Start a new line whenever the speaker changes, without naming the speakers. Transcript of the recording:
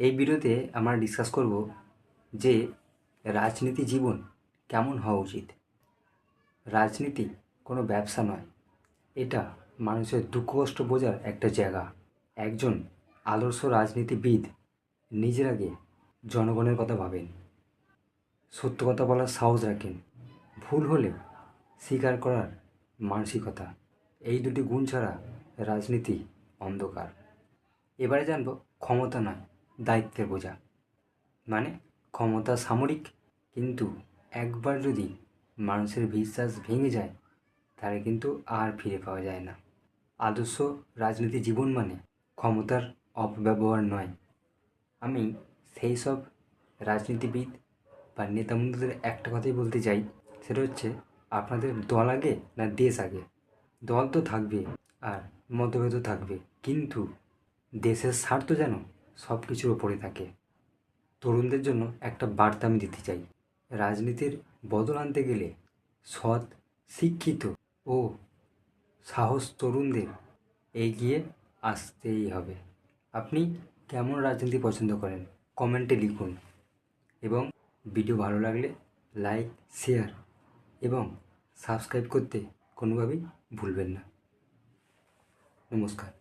এই ভিডিওতে আমরা ডিসকাস করব যে রাজনীতি জীবন কেমন হওয়া উচিত। রাজনীতি কোনো ব্যবসা নয়, এটা মানুষের দুঃখ কষ্ট বোঝার একটা জায়গা। একজন আদর্শ রাজনীতিবিদ নিজের আগে জনগণের কথা ভাবেন, সত্য কথা বলার সাহস রাখেন, ভুল হলে স্বীকার করার মানসিকতা। এই দুটি গুণ ছাড়া রাজনীতি অন্ধকার। এবারে জানব ক্ষমতা নয় দায়িত্বের বোঝা। মানে ক্ষমতা সামরিক, কিন্তু একবার যদি মানুষের বিশ্বাস ভেঙে যায়, তাহলে কিন্তু আর ফিরে পাওয়া যায় না। আদর্শ রাজনীতি জীবন মানে ক্ষমতার অপব্যবহার নয়। আমি সেই সব রাজনীতিবিদ বা নেতামন্ত্রীদের একটা কথাই বলতে চাই, সেটা হচ্ছে, আপনাদের দল আগে না দেশ আগে? দল তো থাকবে আর মতভেদও থাকবে, কিন্তু দেশের স্বার্থ যেন সব কিছুর ওপরে থাকে। তরুণদের জন্য একটা বার্তা আমি দিতে চাই। রাজনীতির বদল আনতে গেলে সৎ, শিক্ষিত ও সাহস তরুণদের এগিয়ে আসতেই হবে। আপনি কেমন রাজনীতি পছন্দ করেন? কমেন্টে লিখুন। এবং ভিডিও ভালো লাগলে লাইক, শেয়ার এবং সাবস্ক্রাইব করতে কোনোভাবেই ভুলবেন না। নমস্কার।